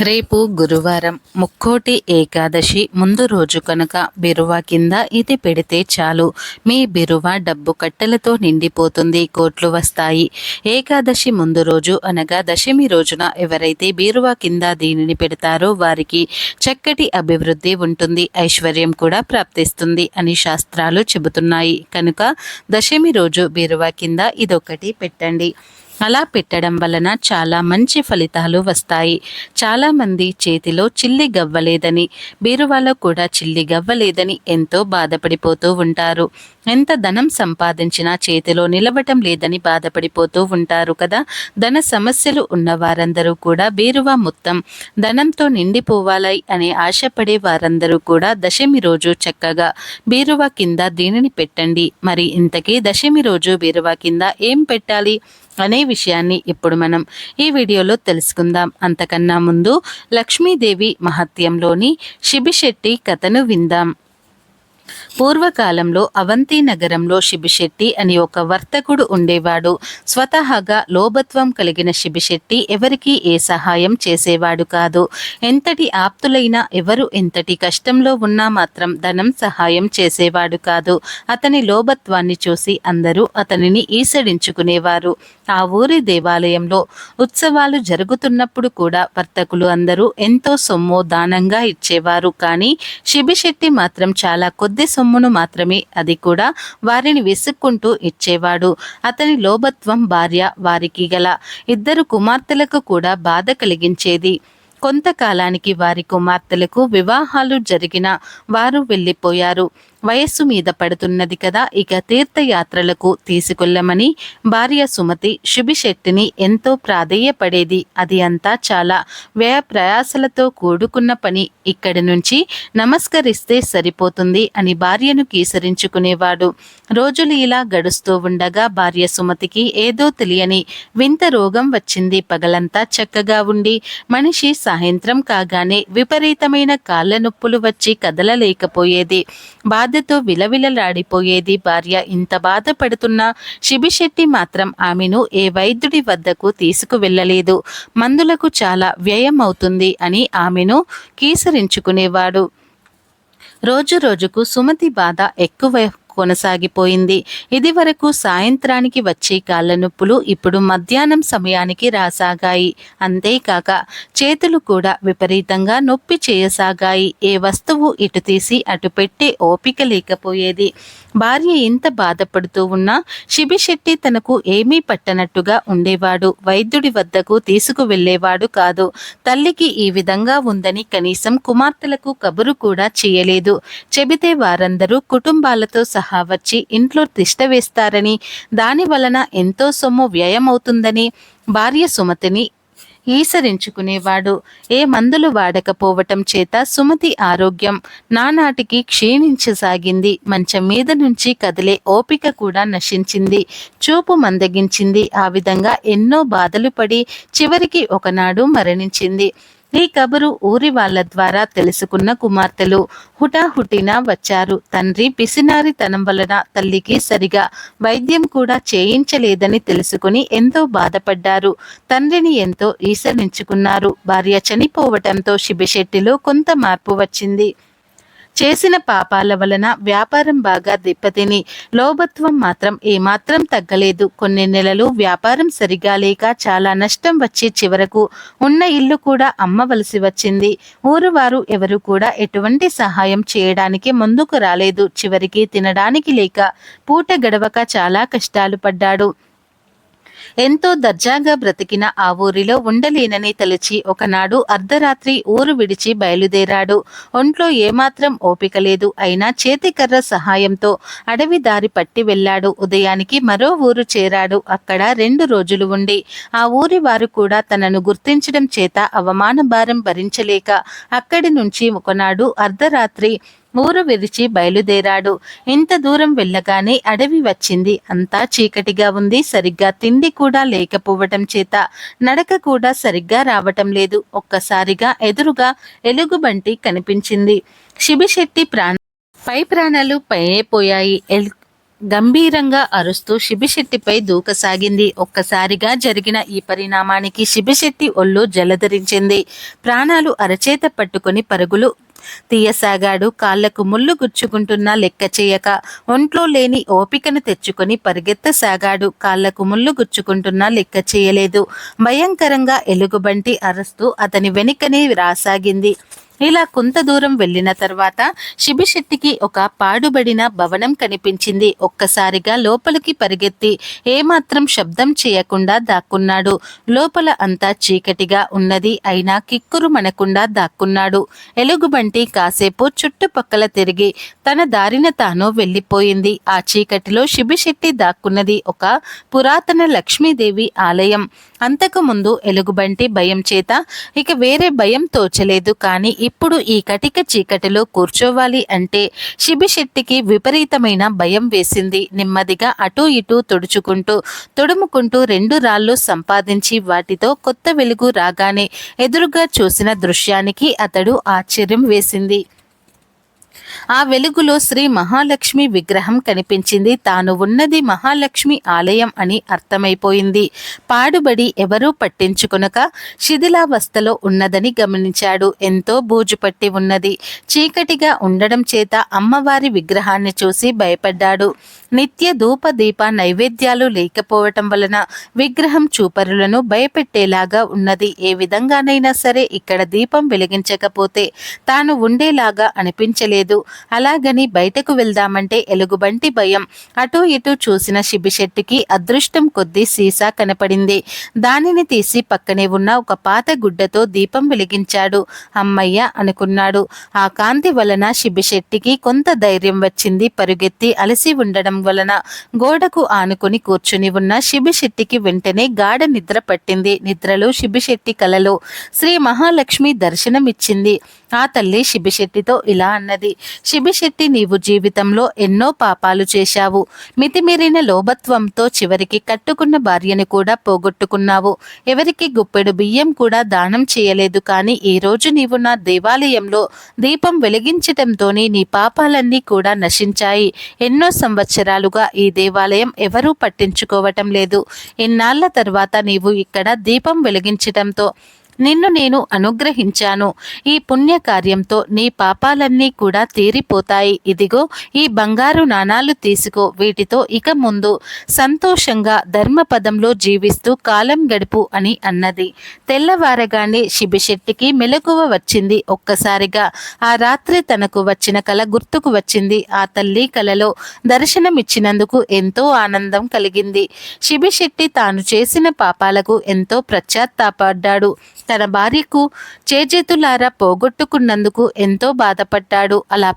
రేపు గురువారం ముక్కోటి ఏకాదశి ముందు రోజు కనుక బిరువా కింద ఇది పెడితే చాలు. మీ బిరువా డబ్బు కట్టెలతో నిండిపోతుంది కోట్లు వస్తాయి. ఏకాదశి ముందు రోజు అనగా దశమి రోజున ఎవరైతే బీరువా కింద దీనిని పెడతారో వారికి చక్కటి అభివృద్ధి ఉంటుంది ఐశ్వర్యం కూడా ప్రాప్తిస్తుంది అని శాస్త్రాలు చెబుతున్నాయి. కనుక దశమి రోజు బీరువా కింద ఇదొకటి పెట్టండి. అలా పెట్టడం వలన చాలా మంచి ఫలితాలు వస్తాయి. చాలామంది చేతిలో చిల్లి గవ్వలేదని బీరువాలో కూడా చిల్లి గవ్వలేదని ఎంతో బాధపడిపోతూ ఉంటారు. ఎంత ధనం సంపాదించినా చేతిలో నిలవటం లేదని బాధపడిపోతూ ఉంటారు కదా? ధన సమస్యలు ఉన్న వారందరూ కూడా బీరువా మొత్తం ధనంతో నిండిపోవాలి అనే ఆశపడే వారందరూ కూడా దశమి రోజు చక్కగా బీరువా కింద దీనిని పెట్టండి. మరి ఇంతకీ దశమి రోజు బీరువా కింద ఏం పెట్టాలి? అనే విషయాన్ని ఇప్పుడు మనం ఈ వీడియోలో తెలుసుకుందాం. అంతకన్నా ముందు లక్ష్మీదేవి మహత్యంలోని శిబిశెట్టి కథను విందాం. పూర్వకాలంలో అవంతి నగరంలో శిబిశెట్టి అని ఒక వర్తకుడు ఉండేవాడు. స్వతహాగా లోభత్వం కలిగిన శిబిశెట్టి ఎవరికీ ఏ సహాయం చేసేవాడు కాదు. ఎంతటి ఆప్తులైనా ఎవరు ఎంతటి కష్టంలో ఉన్నా మాత్రం ధనం సహాయం చేసేవాడు కాదు. అతని లోభత్వాన్ని చూసి అందరూ అతనిని ఈసడించుకునేవారు. ఆ ఊరి దేవాలయంలో ఉత్సవాలు జరుగుతున్నప్పుడు కూడా వర్తకులు అందరూ ఎంతో సొమ్ము దానంగా ఇచ్చేవారు. కానీ శిబిశెట్టి మాత్రం చాలా కొద్ది సొమ్మును మాత్రమే అది కూడా వారిని విసుక్కుంటూ ఇచ్చేవాడు. అతని లోభత్వం భార్య వారికి గల ఇద్దరు కుమార్తెలకు కూడా బాధ కలిగించేది. కొంతకాలానికి వారి కుమార్తెలకు వివాహాలు జరిగిన వారు వెళ్ళిపోయారు. వయస్సు మీద పడుతున్నది కదా ఇక తీర్థయాత్రలకు తీసుకెళ్ళమని భార్య సుమతి శుభిశెట్టిని ఎంతో ప్రాధేయపడేది. అది అంతా చాలా వ్యయ ప్రయాసలతో కూడుకున్న పని. ఇక్కడి నుంచి నమస్కరిస్తే సరిపోతుంది అని భార్యను కీసరించుకునేవాడు. రోజులు ఇలా గడుస్తూ ఉండగా భార్య సుమతికి ఏదో తెలియని వింత రోగం వచ్చింది. పగలంతా చక్కగా ఉండి మనిషి సాయంత్రం కాగానే విపరీతమైన కాళ్ళ నొప్పులు వచ్చి కదలలేకపోయేది. బాధ బాధతో విలవిలలాడిపోయేది భార్య ఇంత బాధపడుతున్నా శిబిశెట్టి మాత్రం ఆమెను ఏ వైద్యుడి వద్దకు తీసుకువెళ్ళలేదు. మందులకు చాలా వ్యయం అవుతుంది అని ఆమెను కీసరించుకునేవాడు. రోజు రోజుకు సుమతి బాధ ఎక్కువ కొనసాగిపోయింది. ఇది వరకు సాయంత్రానికి వచ్చే కాళ్ళ నొప్పులు ఇప్పుడు మధ్యాహ్నం సమయానికి రాసాగాయి. అంతేకాక చేతులు కూడా విపరీతంగా నొప్పి చేయసాగాయి. ఏ వస్తువు ఇటు తీసి అటు పెట్టే ఓపిక లేకపోయేది. భార్య ఇంత బాధపడుతూ ఉన్నా శిబిశెట్టి తనకు ఏమీ పట్టనట్టుగా ఉండేవాడు. వైద్యుడి వద్దకు తీసుకు వెళ్ళేవాడు కాదు. తల్లికి ఈ విధంగా ఉందని కనీసం కుమార్తెలకు కబురు కూడా చేయలేదు. చెబితే వారందరూ కుటుంబాలతో సహా వచ్చి ఇంట్లో తిష్ట వేస్తారని దాని వలన ఎంతో సొమ్ము వ్యయమవుతుందని భార్య సుమతిని ఈసరించుకునేవాడు. ఏ మందులు వాడకపోవటం చేత సుమతి ఆరోగ్యం నానాటికి క్షీణించసాగింది. మంచం మీద నుంచి కదిలే ఓపిక కూడా నశించింది. చూపు మందగించింది. ఆ విధంగా ఎన్నో బాధలు పడి చివరికి ఒకనాడు మరణించింది. ఈ కబురు ఊరి వాళ్ళ ద్వారా తెలుసుకున్న కుమార్తెలు హుటాహుటిన వచ్చారు. తండ్రి పిసినారితనం వలన తల్లికి సరిగా వైద్యం కూడా చేయించలేదని తెలుసుకుని ఎంతో బాధపడ్డారు. తండ్రిని ఎంతో ఈసరించుకున్నారు. భార్య చనిపోవటంతో శిబిశెట్టిలో కొంత మార్పు వచ్చింది. చేసిన పాపాల వలన వ్యాపారం బాగా దెబ్బతిని. లోభత్వం మాత్రం ఏమాత్రం తగ్గలేదు. కొన్ని నెలలు వ్యాపారం సరిగా లేక చాలా నష్టం వచ్చి చివరకు ఉన్న ఇల్లు కూడా అమ్మవలసి వచ్చింది. ఊరువారు ఎవరు కూడా ఎటువంటి సహాయం చేయడానికి ముందుకు రాలేదు. చివరికి తినడానికి లేక పూట గడవక చాలా కష్టాలు పడ్డాడు. ఎంతో దర్జాగా బ్రతికిన ఆ ఊరిలో ఉండలేనని తలచి ఒకనాడు అర్ధరాత్రి ఊరు విడిచి బయలుదేరాడు. ఒంట్లో ఏమాత్రం ఓపిక లేదు. అయినా చేతికర్ర సహాయంతో అడవి దారి పట్టి వెళ్ళాడు. ఉదయానికి మరో ఊరు చేరాడు. అక్కడ రెండు రోజులు ఉండి ఆ ఊరి వారు కూడా తనను గుర్తించడం చేత అవమాన భారం భరించలేక అక్కడి నుంచి ఒకనాడు అర్ధరాత్రి ఊరు విరిచి బయలుదేరాడు. ఇంత దూరం వెళ్ళగానే అడవి వచ్చింది. అంతా చీకటిగా ఉంది. సరిగ్గా తిండి కూడా లేకపోవటం చేత నడక కూడా సరిగ్గా రావటం లేదు. ఒక్కసారిగా ఎదురుగా ఎలుగుబంటి కనిపించింది. శిబిశెట్టి ప్రాణ పై ప్రాణాలు పైనే పోయాయి. గంభీరంగా అరుస్తూ శిబిశెట్టిపై దూకసాగింది. ఒక్కసారిగా జరిగిన ఈ పరిణామానికి శిబిశెట్టి ఒళ్ళు జలధరించింది. ప్రాణాలు అరచేత పట్టుకొని పరుగులు తీయసాగాడు. కాళ్ళకు ముళ్ళు గుచ్చుకుంటున్నా లెక్క చేయక ఒంట్లో లేని ఓపికను తెచ్చుకొని పరిగెత్తసాగాడు. కాళ్ళకు ముళ్ళు గుచ్చుకుంటున్నా లెక్క చేయలేదు. భయంకరంగా ఎలుగుబంటి అరుస్తూ అతని వెనుకనే రాసాగింది. ఇలా కొంత దూరం వెళ్ళిన తర్వాత శిబిశెట్టికి ఒక పాడుబడిన భవనం కనిపించింది. ఒక్కసారిగా లోపలికి పరిగెత్తి ఏమాత్రం శబ్దం చేయకుండా దాక్కున్నాడు. లోపల అంతా చీకటిగా ఉన్నది అయినా కిక్కురు మనకుండా దాక్కున్నాడు. ఎలుగుబంటి కాసేపు చుట్టుపక్కల తిరిగి తన దారిన తాను వెళ్ళిపోయింది. ఆ చీకటిలో శిబిశెట్టి దాక్కున్నది ఒక పురాతన లక్ష్మీదేవి ఆలయం. అంతకు ముందు ఎలుగుబంటి భయం చేత ఇక వేరే భయం తోచలేదు. కానీ ఇప్పుడు ఈ కటిక చీకటిలో కూర్చోవాలి అంటే శిబిశెట్టికి విపరీతమైన భయం వేసింది. నెమ్మదిగా అటూ ఇటూ తుడుచుకుంటూ తొడుముకుంటూ రెండు రాళ్ళు సంపాదించి వాటితో కొత్త వెలుగు రాగానే ఎదురుగా చూసిన దృశ్యానికి అతడు ఆశ్చర్యం వేసింది. ఆ వెలుగులో శ్రీ మహాలక్ష్మి విగ్రహం కనిపించింది. తాను ఉన్నది మహాలక్ష్మి ఆలయం అని అర్థమైపోయింది. పాడుబడి ఎవరూ పట్టించుకొనక శిథిలావస్థలో ఉన్నదని గమనించాడు. ఎంతో బూజు పట్టి ఉన్నది. చీకటిగా ఉండడం చేత అమ్మవారి విగ్రహాన్ని చూసి భయపడ్డాడు. నిత్య ధూప దీప నైవేద్యాలు లేకపోవటం వలన విగ్రహం చూపరులను భయపెట్టేలాగా ఉన్నది. ఏ విధంగానైనా సరే ఇక్కడ దీపం వెలిగించకపోతే తాను ఉండేలాగా అనిపించలేదు. అలాగని బయటకు వెళ్దామంటే ఎలుగుబంటి భయం. అటూ ఇటూ చూసిన శిబిశెట్టికి అదృష్టం కొద్దీ సీసా కనపడింది. దానిని తీసి పక్కనే ఉన్న ఒక పాత గుడ్డతో దీపం వెలిగించాడు. అమ్మయ్య అనుకున్నాడు. ఆ కాంతి వలన శిబిశెట్టికి కొంత ధైర్యం వచ్చింది. పరుగెత్తి అలసి ఉండడం వలన గోడకు ఆనుకుని కూర్చుని ఉన్న శిబిశెట్టికి వెంటనే గాఢ నిద్ర పట్టింది. నిద్రలో శిబిశెట్టి కలలో శ్రీ మహాలక్ష్మి దర్శనమిచ్చింది. ఆ తల్లి శిబిశెట్టితో ఇలా అన్నది. శిబిశెట్టి నీవు జీవితంలో ఎన్నో పాపాలు చేశావు. మితిమీరిన లోభత్వంతో చివరికి కట్టుకున్న భార్యను కూడా పోగొట్టుకున్నావు. ఎవరికి గుప్పెడు బియ్యం కూడా దానం చేయలేదు. కానీ ఈరోజు నీవు నా దేవాలయంలో దీపం వెలిగించటంతోనే నీ పాపాలన్నీ కూడా నశించాయి. ఎన్నో సంవత్సరాలుగా ఈ దేవాలయం ఎవరూ పట్టించుకోవటం లేదు. ఇన్నాళ్ళ తర్వాత నీవు ఇక్కడ దీపం వెలిగించటంతో నిన్ను నేను అనుగ్రహించాను. ఈ పుణ్యకార్యంతో నీ పాపాలన్నీ కూడా తీరిపోతాయి. ఇదిగో ఈ బంగారు నాణాలు తీసుకో. వీటితో ఇక ముందు సంతోషంగా ధర్మపదంలో జీవిస్తూ కాలం గడుపు అని అన్నది. తెల్లవారగానే శిబిశెట్టికి మెలకువ వచ్చింది ఒక్కసారిగా. ఆ రాత్రి తనకు వచ్చిన కల గుర్తుకు వచ్చింది. ఆ తల్లి కలలో దర్శనమిచ్చినందుకు ఎంతో ఆనందం కలిగింది. శిబిశెట్టి తాను చేసిన పాపాలకు ఎంతో ప్రత్యాత్తాపడ్డాడు. తన భార్యకు చేజేతులారా పోగొట్టుకున్నందుకు ఎంతో బాధపడ్డాడు. అలా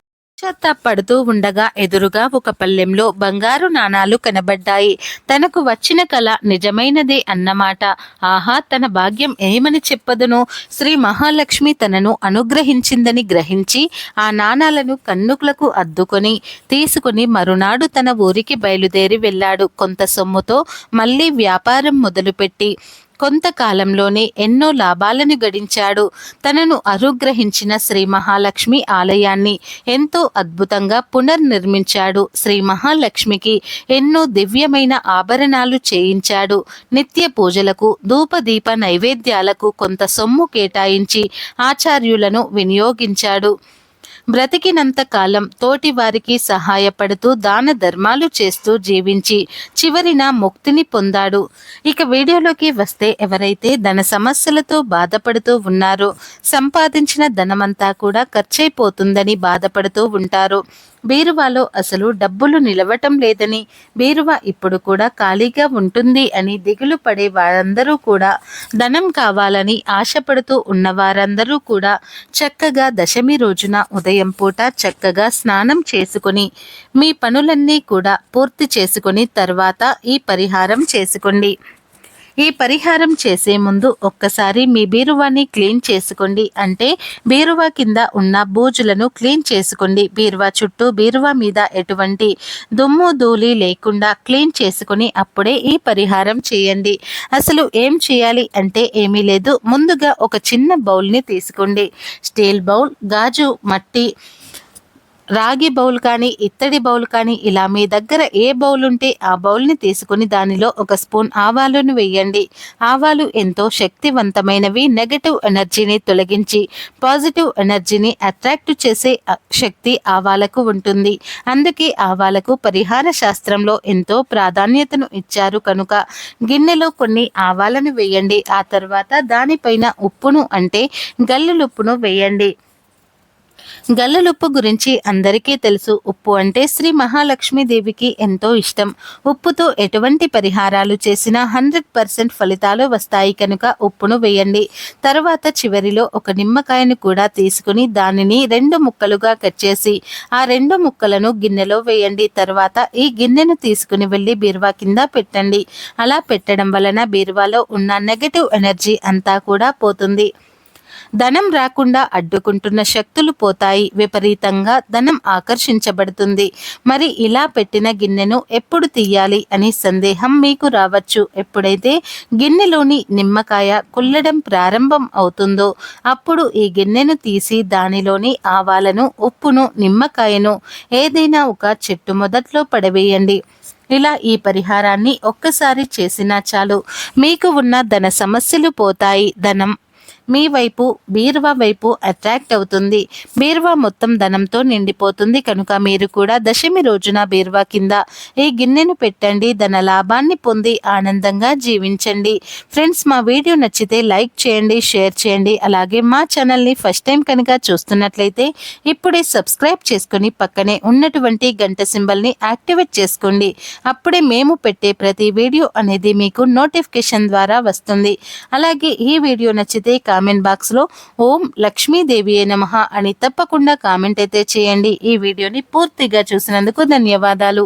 పడుతూ ఉండగా ఎదురుగా ఒక పల్లెంలో బంగారు నాణాలు కనబడ్డాయి. తనకు వచ్చిన కళ నిజమైనదే అన్నమాట. ఆహా తన భాగ్యం ఏమని చెప్పదును? శ్రీ మహాలక్ష్మి తనను అనుగ్రహించిందని గ్రహించి ఆ నాణాలను కన్నుకులకు అద్దుకొని తీసుకుని మరునాడు తన ఊరికి బయలుదేరి వెళ్ళాడు. కొంత సొమ్ముతో మళ్ళీ వ్యాపారం మొదలుపెట్టి కొంతకాలంలోనే ఎన్నో లాభాలను గడించాడు. తనను అనుగ్రహించిన శ్రీ మహాలక్ష్మి ఆలయాన్ని ఎంతో అద్భుతంగా పునర్నిర్మించాడు. శ్రీ మహాలక్ష్మికి ఎన్నో దివ్యమైన ఆభరణాలు చేయించాడు. నిత్య పూజలకు ధూపదీప నైవేద్యాలకు కొంత సొమ్ము కేటాయించి ఆచార్యులను వినియోగించాడు. బ్రతికినంత కాలం తోటి వారికి సహాయపడుతూ దాన ధర్మాలు చేస్తూ జీవించి చివరిన ముక్తిని పొందాడు. ఇక వీడియోలోకి వస్తే ఎవరైతే ధన సమస్యలతో బాధపడుతూ ఉన్నారో సంపాదించిన ధనమంతా కూడా ఖర్చైపోతుందని బాధపడుతూ ఉంటారు. బీరువాలో అసలు డబ్బులు నిలవటం లేదని బీరువా ఇప్పుడు కూడా ఖాళీగా ఉంటుంది అని దిగులు పడే వారందరూ కూడా ధనం కావాలని ఆశపడుతూ ఉన్న వారందరూ కూడా చక్కగా దశమి రోజున ఉదయం పూట చక్కగా స్నానం చేసుకొని మీ పనులన్నీ కూడా పూర్తి చేసుకుని తర్వాత ఈ పరిహారం చేసుకోండి. ఈ పరిహారం చేసే ముందు ఒక్కసారి మీ బీరువాని క్లీన్ చేసుకోండి. అంటే బీరువా కింద ఉన్న బూజులను క్లీన్ చేసుకోండి. బీరువా చుట్టూ బీరువా మీద ఎటువంటి దుమ్ము ధూళి లేకుండా క్లీన్ చేసుకుని అప్పుడే ఈ పరిహారం చేయండి. అసలు ఏం చేయాలి అంటే ఏమీ లేదు. ముందుగా ఒక చిన్న బౌల్ని తీసుకోండి. స్టీల్ బౌల్ గాజు మట్టి రాగి బౌల్ కానీ ఇత్తడి బౌల్ కానీ ఇలా మీ దగ్గర ఏ బౌల్ ఉంటే ఆ బౌల్ని తీసుకుని దానిలో ఒక స్పూన్ ఆవాలను వేయండి. ఆవాలు ఎంతో శక్తివంతమైనవి. నెగటివ్ ఎనర్జీని తొలగించి పాజిటివ్ ఎనర్జీని అట్రాక్ట్ చేసే శక్తి ఆవాలకు ఉంటుంది. అందుకే ఆవాలకు పరిహార శాస్త్రంలో ఎంతో ప్రాధాన్యతను ఇచ్చారు కనుక గిన్నెలో కొన్ని ఆవాలను వేయండి. ఆ తర్వాత దానిపైన ఉప్పును అంటే గల్లులుప్పును వేయండి. గల్లలుప్పు గురించి అందరికీ తెలుసు. ఉప్పు అంటే శ్రీ మహాలక్ష్మీదేవికి ఎంతో ఇష్టం. ఉప్పుతో ఎటువంటి పరిహారాలు చేసినా హండ్రెడ్ పర్సెంట్ ఫలితాలు వస్తాయి కనుక ఉప్పును వేయండి. తర్వాత చివరిలో ఒక నిమ్మకాయను కూడా తీసుకుని దానిని రెండు ముక్కలుగా కట్ చేసి ఆ రెండు ముక్కలను గిన్నెలో వేయండి. తర్వాత ఈ గిన్నెను తీసుకుని వెళ్ళి బీరువా కింద పెట్టండి. అలా పెట్టడం వలన బీరువాలో ఉన్న నెగటివ్ ఎనర్జీ అంతా కూడా పోతుంది. ధనం రాకుండా అడ్డుకుంటున్న శక్తులు పోతాయి. విపరీతంగా ధనం ఆకర్షించబడుతుంది. మరి ఇలా పెట్టిన గిన్నెను ఎప్పుడు తీయాలి అనే సందేహం మీకు రావచ్చు. ఎప్పుడైతే గిన్నెలోని నిమ్మకాయ కుల్లడం ప్రారంభం అవుతుందో అప్పుడు ఈ గిన్నెను తీసి దానిలోని ఆవాలను ఉప్పును నిమ్మకాయను ఏదైనా ఒక చెట్టు మొదట్లో పడవేయండి. ఇలా ఈ పరిహారాన్ని ఒక్కసారి చేసినా చాలు. మీకు ఉన్న ధన సమస్యలు పోతాయి. ధనం మీ వైపు బీరువా వైపు అట్రాక్ట్ అవుతుంది. బీరువా మొత్తం ధనంతో నిండిపోతుంది. కనుక మీరు కూడా దశమి రోజున బీరువా కింద ఈ గిన్నెను పెట్టండి. ధన లాభాన్ని పొంది ఆనందంగా జీవించండి. ఫ్రెండ్స్ మా వీడియో నచ్చితే లైక్ చేయండి షేర్ చేయండి. అలాగే మా ఛానల్ని ఫస్ట్ టైం కనుక చూస్తున్నట్లయితే ఇప్పుడే సబ్స్క్రైబ్ చేసుకుని పక్కనే ఉన్నటువంటి గంట సింబల్ని యాక్టివేట్ చేసుకోండి. అప్పుడే మేము పెట్టే ప్రతి వీడియో అనేది మీకు నోటిఫికేషన్ ద్వారా వస్తుంది. అలాగే ఈ వీడియో నచ్చితే కామెంట్ బాక్స్లో ఓం లక్ష్మీదేవి నమ అని తప్పకుండా కామెంట్ అయితే చేయండి. ఈ వీడియోని పూర్తిగా చూసినందుకు ధన్యవాదాలు.